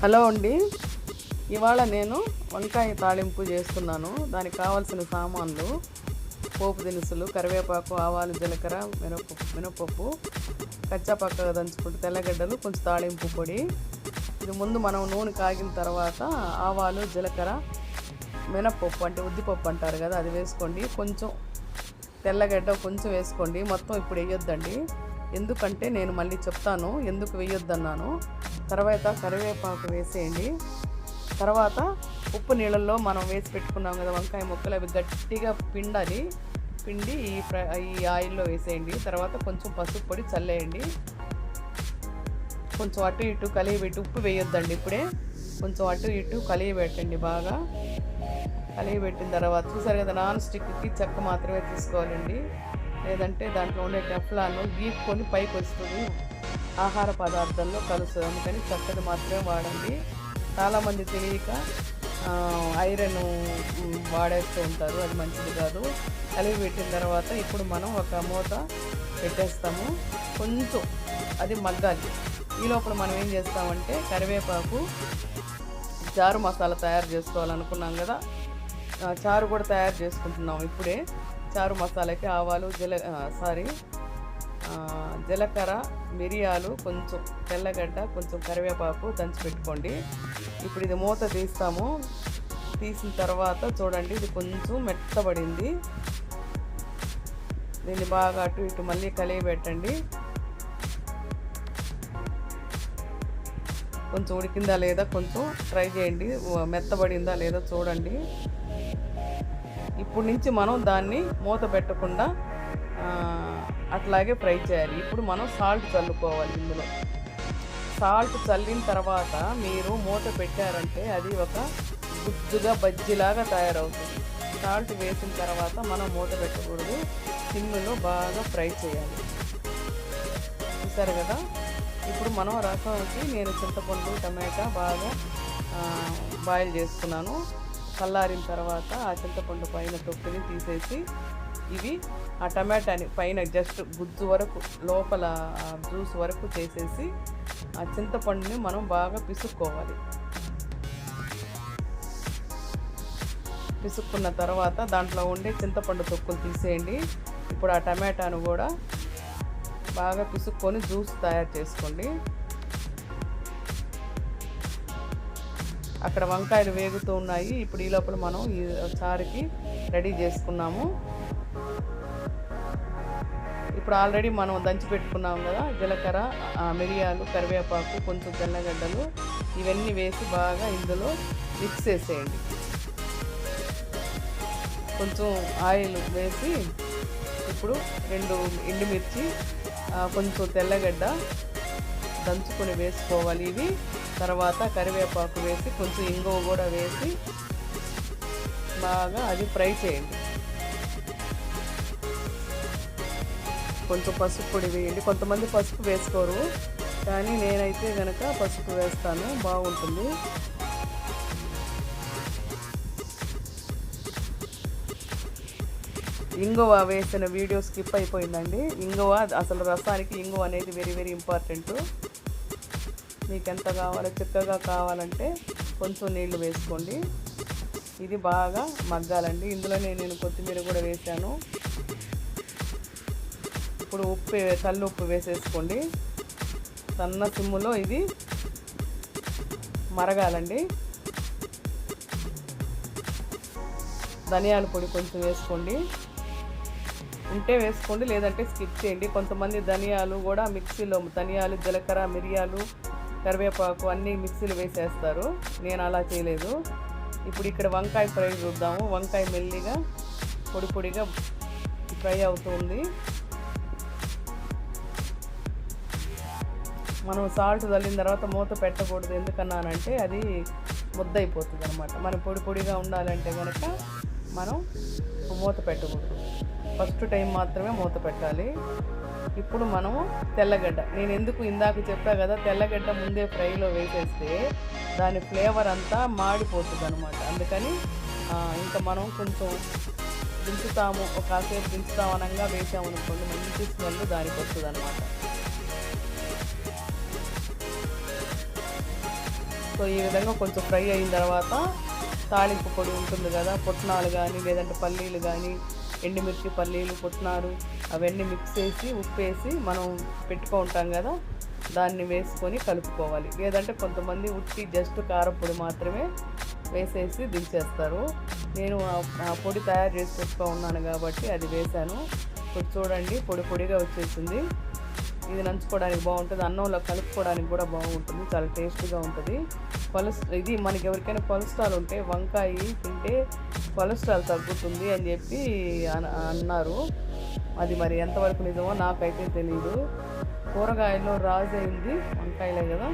Hello అండి. ఇవాళ నేను వంకాయ తాళింపు చేస్తున్నాను. దానికి కావాల్సిన సామాన్లు పోపు దినుసులు కరివేపాకు ఆవాలు జీలకర్ర మినపప్పు మినపప్పు కచ్చాపక్క దంచుకుంటే తెల్లగడ్డలు కొంచెం తాళింపు పొడి. ఇది ముందు మనం నూనె కాగిన తర్వాత ఆవాలు జీలకర్ర మినపప్పు అంటే ఉద్దిపప్పు అంటారు కదా అది వేసుకోండి. కొంచెం తెల్లగడ్డ కొంచెం వేసుకోండి. మొత్తం ఇప్పుడు వేయొద్దండి. ఎందుకంటే నేను మళ్ళీ చెప్తాను ఎందుకు వేయొద్దన్నాను. తర్వాత కరివేపాకు వేసేయండి. తర్వాత ఉప్పు నీళ్ళల్లో మనం వేసి పెట్టుకున్నాం కదా వంకాయ ముక్కలు అవి గట్టిగా పిండాలి. పిండి ఈ ఫ్రై ఈ ఆయిల్లో వేసేయండి. తర్వాత కొంచెం పసుపు పొడి చల్లేయండి. కొంచెం అటు ఇటు కలియబెట్టి ఉప్పు వేయొద్దండి ఇప్పుడే. కొంచెం అటు ఇటు కలియబెట్టండి బాగా. కలియబెట్టిన తర్వాత చూసారు కదా నాన్ స్టిక్కి చెక్క మాత్రమే తీసుకోవాలండి. లేదంటే దాంట్లో ఉండే టెఫ్లాను గీక్కొని పైకి వస్తుంది ఆహార పదార్థంలో కలుస్తుంది అందుకని చక్కెర మాత్రమే వాడండి. చాలామంది తెలియక ఐరన్ వాడేస్తూ ఉంటారు. అది మంచిది కాదు. కలిపి పెట్టిన తర్వాత ఇప్పుడు మనం ఒక మూత పెట్టేస్తాము. కొంచెం అది మగ్గాలి. ఈ లోపల మనం ఏం చేస్తామంటే కరివేపాకు చారు మసాలా తయారు చేసుకోవాలనుకున్నాం కదా. చారు కూడా తయారు చేసుకుంటున్నాం ఇప్పుడే. చారు మసాలాకి ఆవాలు జీల సారీ జీలకర్ర మిరియాలు కొంచెం తెల్లగడ్డ కొంచెం కరివేపాకు దంచి పెట్టుకోండి. ఇప్పుడు ఇది మూత తీస్తాము. తీసిన తర్వాత చూడండి ఇది కొంచెం మెత్తబడింది. దీన్ని బాగా అటు ఇటు మళ్ళీ కలిగి పెట్టండి. కొంచెం ఉడికిందా లేదా కొంచెం ట్రై చేయండి. మెత్తబడిందా లేదా చూడండి. ఇప్పుడు నుంచి మనం దాన్ని మూత పెట్టకుండా అట్లాగే ఫ్రై చేయాలి. ఇప్పుడు మనం సాల్ట్ చల్లుకోవాలి ఇందులో. సాల్ట్ చల్లిన తర్వాత మీరు మూత పెట్టారంటే అది ఒక గుజ్జుగా బజ్జిలాగా తయారవుతుంది. సాల్ట్ వేసిన తర్వాత మనం మూత పెట్టకూడదు. సిమ్లో బాగా ఫ్రై చేయాలి. చూసారు కదా? ఇప్పుడు మనం రసంకి నేను చింతపండు టమాటా బాగా బాయిల్ చేసుకున్నాను చల్లారిన తర్వాత ఆ చింతపండు పైన తొక్కుని తీసేసి ఇవి ఆ టమాటాని పైన జస్ట్ గుజ్జు వరకు లోపల జ్యూస్ వరకు చేసేసి ఆ చింతపండుని మనం బాగా పిసుక్కోవాలి. పిసుక్కున్న తర్వాత దాంట్లో ఉండే చింతపండు తొక్కులు తీసేయండి. ఇప్పుడు ఆ టమాటాను కూడా బాగా పిసుక్కొని జ్యూస్ తయారు చేసుకోండి. అక్కడ వంకాయలు వేగుతూ ఉన్నాయి. ఇప్పుడు ఈ లోపల మనం ఈ చారుకి రెడీ చేసుకున్నాము. ఇప్పుడు ఆల్రెడీ మనం దంచి పెట్టుకున్నాం కదా జీలకర్ర ఆ, మిరియాలు కరివేపాకు కొంచెం తెల్లగడ్డలు ఇవన్నీ వేసి బాగా ఇందులో మిక్స్ చేసేయండి. కొంచెం ఆయిల్ వేసి ఇప్పుడు రెండు ఎండుమిర్చి కొంచెం తెల్లగడ్డ దంచుకొని వేసుకోవాలి. ఇవి తర్వాత కరివేపాకు వేసి కొంచెం ఇంగువ కూడా వేసి బాగా అది ఫ్రై చేయండి. కొంచెం పసుపు పొడి వేయండి. కొంతమంది పసుపు వేసుకోరు కానీ నేనైతే కనుక పసుపు వేస్తాను. బాగుంటుంది. ఇంగువ వేసిన వీడియో స్కిప్ అయిపోయిందండి. ఇంగువ అసలు రసానికి ఇంగువ అనేది వెరీ వెరీ ఇంపార్టెంట్. మీకు ఎంత కావాలో చిక్కగా కావాలంటే కొంచెం నీళ్ళు వేసుకోండి. ఇది బాగా మగ్గాలండి. ఇందులోనే నేను కొత్తిమీర కూడా వేసాను ఇప్పుడు ఉప్పు కల్లు ఉప్పు వేసేసుకోండి. సన్న సిమ్ములో ఇది మరగాలండి. ధనియాల పొడి కొంచెం వేసుకోండి. ఉంటే వేసుకోండి లేదంటే స్కిప్ చేయండి. కొంతమంది ధనియాలు కూడా మిక్సీలో ధనియాలు జీలకర్ర మిరియాలు కరివేపాకు అన్నీ మిక్సీలు వేసేస్తారు. నేను అలా చేయలేదు. ఇప్పుడు ఇక్కడ వంకాయ ఫ్రై చూద్దాము. వంకాయ మెల్లిగా పొడి పొడిగా ఫ్రై అవుతుంది. మనం సాల్ట్ చల్లిన తర్వాత మూత పెట్టకూడదు. ఎందుకన్నానంటే అది ముద్ద అయిపోతుంది అనమాట మనం పొడి పొడిగా ఉండాలంటే కనుక మనం మూత పెట్టకూడదు. ఫస్ట్ టైం మాత్రమే మూత పెట్టాలి. ఇప్పుడు మనము తెల్లగడ్డ నేను ఎందుకు ఇందాక చెప్పా కదా తెల్లగడ్డ ముందే ఫ్రైలో వేసేస్తే దాని ఫ్లేవర్ అంతా మాడిపోతుంది అనమాట అందుకని ఇంకా మనం కొంచెం దించుతాము ఒక కాసేపు దించుతాం అనగా వేసామనుకోండి మంచి స్మెల్ దానికి వస్తుంది అనమాట సో ఈ విధంగా కొంచెం ఫ్రై అయిన తర్వాత తాలింపు పొడి ఉంటుంది కదా పుట్నాలు కానీ లేదంటే పల్లీలు కానీ ఎండుమిర్చి పల్లీలు పుట్నాలు అవన్నీ మిక్స్ చేసి ఉప్పు వేసి మనం పెట్టుకుంటాం కదా దాన్ని వేసుకొని కలుపుకోవాలి. లేదంటే కొంతమంది ఉట్టి జస్ట్ కారపొడి మాత్రమే వేసేసి దించేస్తారు. నేను ఆ- పొడి తయారు చేసి పెట్టుకో ఉన్నాను కాబట్టి అది వేశాను ఇప్పుడు చూడండి పొడి పొడిగా వచ్చేసింది. ఇది నంచుకోవడానికి బాగుంటుంది. అన్నంలో కలుపుకోవడానికి కూడా బాగుంటుంది. చాలా టేస్ట్గా ఉంటుంది. కొలెస్ ఇది మనకి ఎవరికైనా కొలెస్ట్రాల్ ఉంటే వంకాయ తింటే కొలెస్ట్రాల్ తగ్గుతుంది అని చెప్పి అన్నారు. అది మరి ఎంతవరకు నిజమో నాకైతే తెలియదు కూరగాయల్లో రాజు అయింది వంకాయలే కదా.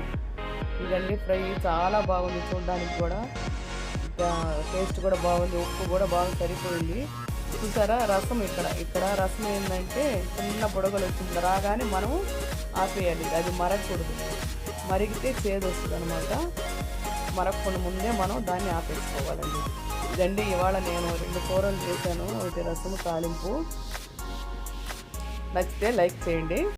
ఇదండి ఫ్రై చాలా బాగుంది చూడడానికి కూడా. టేస్ట్ కూడా బాగుంది. ఉప్పు కూడా బాగా సరిపోయింది. చూసారా? రసం ఇక్కడ. ఇక్కడ రసం ఏంటంటే చిన్న బుడగలు వచ్చింది. రాగానే మనం ఆపేయాలి. అది మరగకూడదు. మరిగితే చేదు వస్తుంది అనమాట మరగకుండా ముందే మనం దాన్ని ఆపేసుకోవాలండి. ఇదండి ఇవాళ నేను రెండు కూరలు చేశాను. ఒకటి రసము తాలింపు. నచ్చితే లైక్ చేయండి.